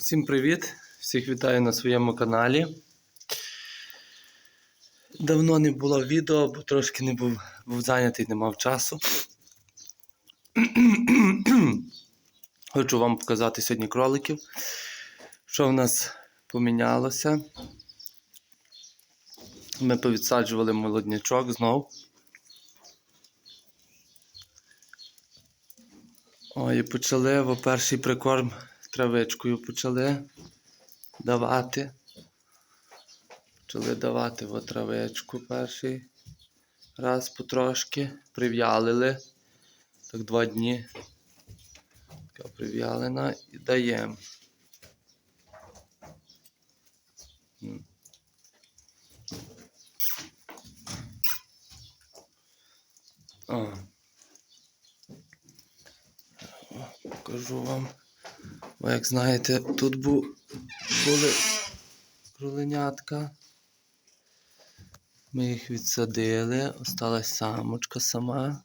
Всім привіт! Всіх вітаю на своєму каналі. Давно не було відео, бо трошки не був, був зайнятий, не мав часу. Хочу вам показати сьогодні кроликів. Що в нас помінялося? Ми повідсаджували молоднячок знов. Ой, почали во перший прикорм травичкою почали давати. Почали давати во травичку перший раз потрошки. Прив'ялили. Так два дні. Така прив'ялена і даємо. Покажу вам. Бо, як знаєте, тут бу... були кроленятка. Ми їх відсадили, осталась самочка сама.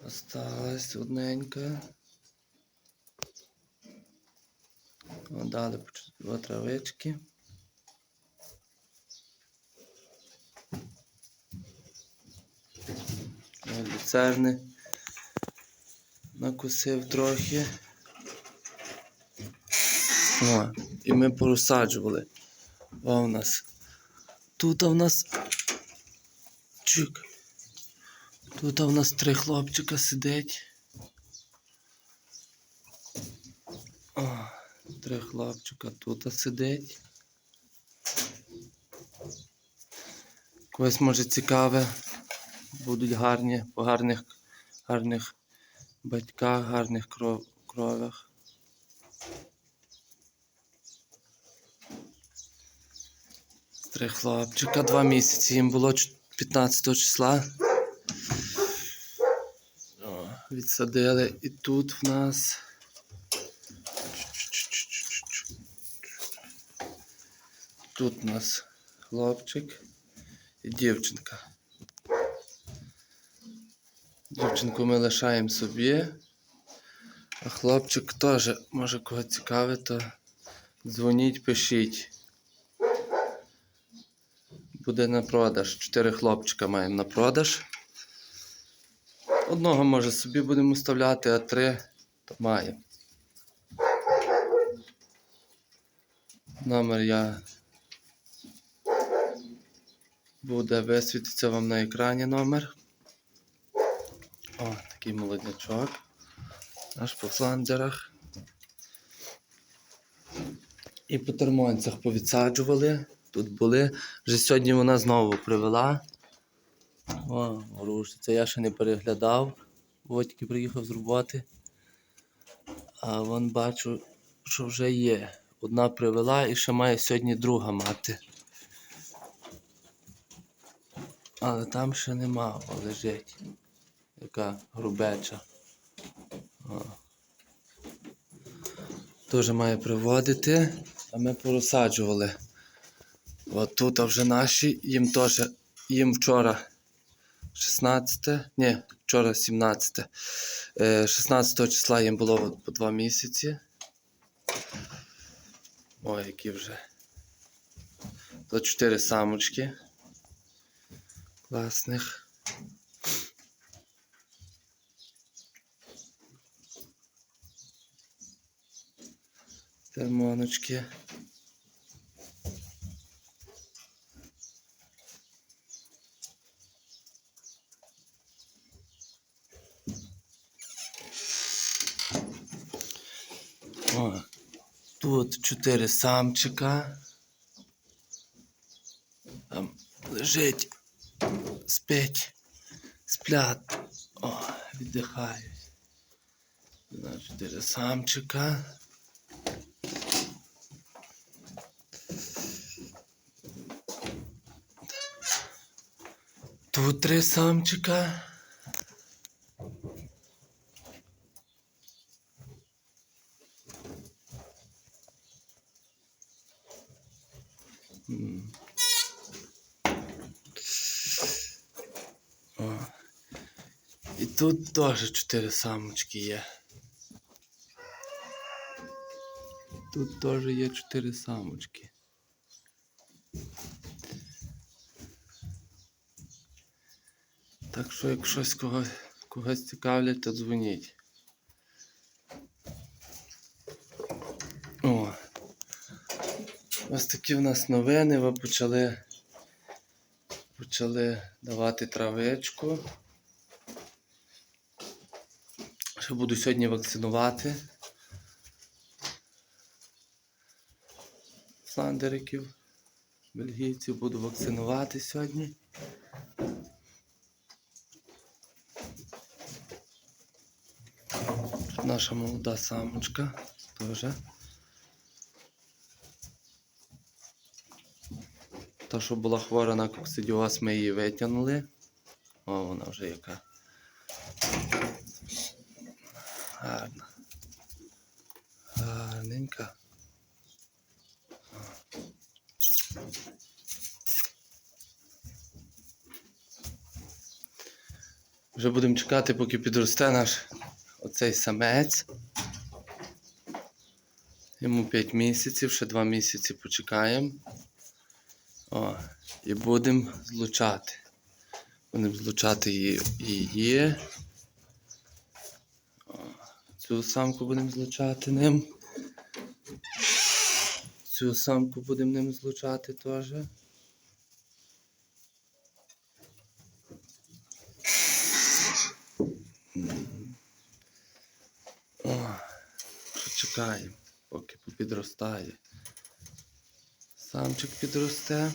Осталась одненька. О, Дали два травички. Люцерни накусив трохи. О, і ми порозсаджували. О, у нас. Тут у нас. Чик. Тут у нас три хлопчика сидить. О, три хлопчика тут сидить. Когось може цікаве. Будуть гарні, по гарних, гарних батьках, гарних кров, кровях. Три хлопчика, два місяці. Їм було 15 числа. Відсадили. І тут в нас. Тут у нас хлопчик і дівчинка. Дівчинку ми лишаємо собі. А хлопчик теж, може кого цікавить, то дзвоніть, пишіть. Буде на продаж. Чотири хлопчика маємо на продаж. Одного може собі будемо вставляти, а три то маємо. Номер я буде висвітиться вам на екрані номер. О, такий молоднячок. Аж по фланджерах. І по термонцях повідсаджували. Тут були. Вже сьогодні вона знову привела. О, рушниця. Я ще не переглядав. От тільки приїхав з роботи. А вон бачу, що вже є. Одна привела і ще має сьогодні друга мати. Але там ще нема, лежить. Яка грубеча. О. Теж має приводити, а ми порозсаджували. От тут вже наші, їм теж, їм вчора 16, ні, вчора 17. Е, 16 числа їм було от по 2 місяці. Ой, які вже. Тут 4 самочки. Класних. Термоночки. О, тут чотири самчика. Там лежить, спить, сплять. О. Тут чотири самчика. Тут три самчика. Тут теж чотири самочки є. Тут теж є чотири самочки. Так що, як щось когось, когось цікавлять, то дзвоніть. О. Ось такі в нас новини. Ви почали, почали давати травичку. Ще буду сьогодні вакцинувати. Сландериків, бельгійців буду вакцинувати сьогодні. Наша молода самочка теж. Та, що була хвора на коксидіоз, ми її витягнули. О, вона вже яка. Гарна. Гарненька. Вже будемо чекати, поки підросте наш оцей самець. Йому 5 місяців, ще 2 місяці почекаємо. О, і будемо злучати. Будемо злучати її. Цю самку будемо злучати ним. Цю самку будемо ним злучати теж. Чекаємо, поки підростає. Самчик підросте.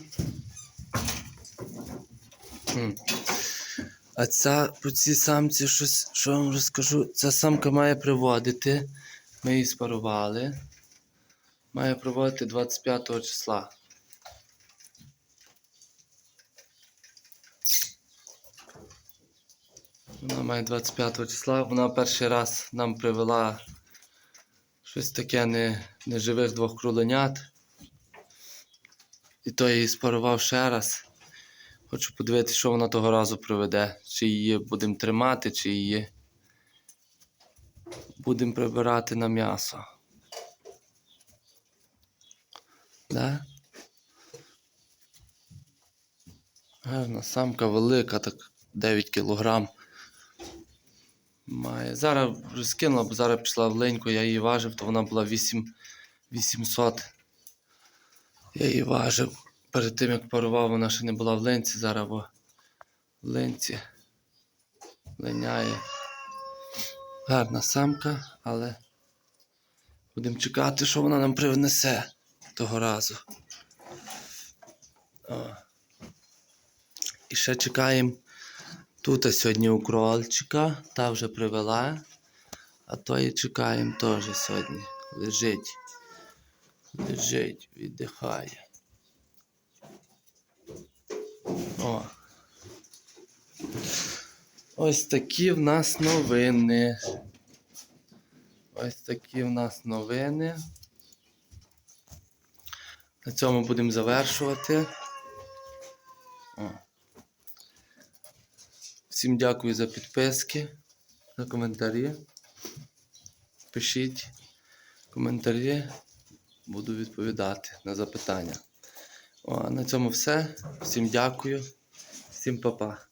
А ця по цій самці щось, що я вам розкажу, ця самка має приводити. Ми її спарували. Має приводити 25 числа. Вона має 25 числа. Вона перший раз нам привела щось таке не, неживих двох круленят. І то я її спарував ще раз. Хочу подивитися, що вона того разу приведе. Чи її будемо тримати, чи її будемо прибирати на м'ясо. Да? Гарна самка велика, так 9 кілограм. Має. Зараз скинула, бо зараз пішла в леньку, я її важив, то вона була 8, 800. Я її важив. Перед тим як парував, вона ще не була в ленці, зараз во в ленці линяє. Гарна самка, але будемо чекати, що вона нам привнесе того разу. О. І ще чекаємо. Тут сьогодні у крольчика, та вже привела, а тої чекаємо теж сьогодні. Лежить. Лежить, віддихає. О. Ось такі в нас новини. Ось такі в нас новини. На цьому будемо завершувати. О. Всім дякую за підписки, за коментарі. Пишіть коментарі, буду відповідати на запитання. О, на цьому все. Всім дякую, всім па-па.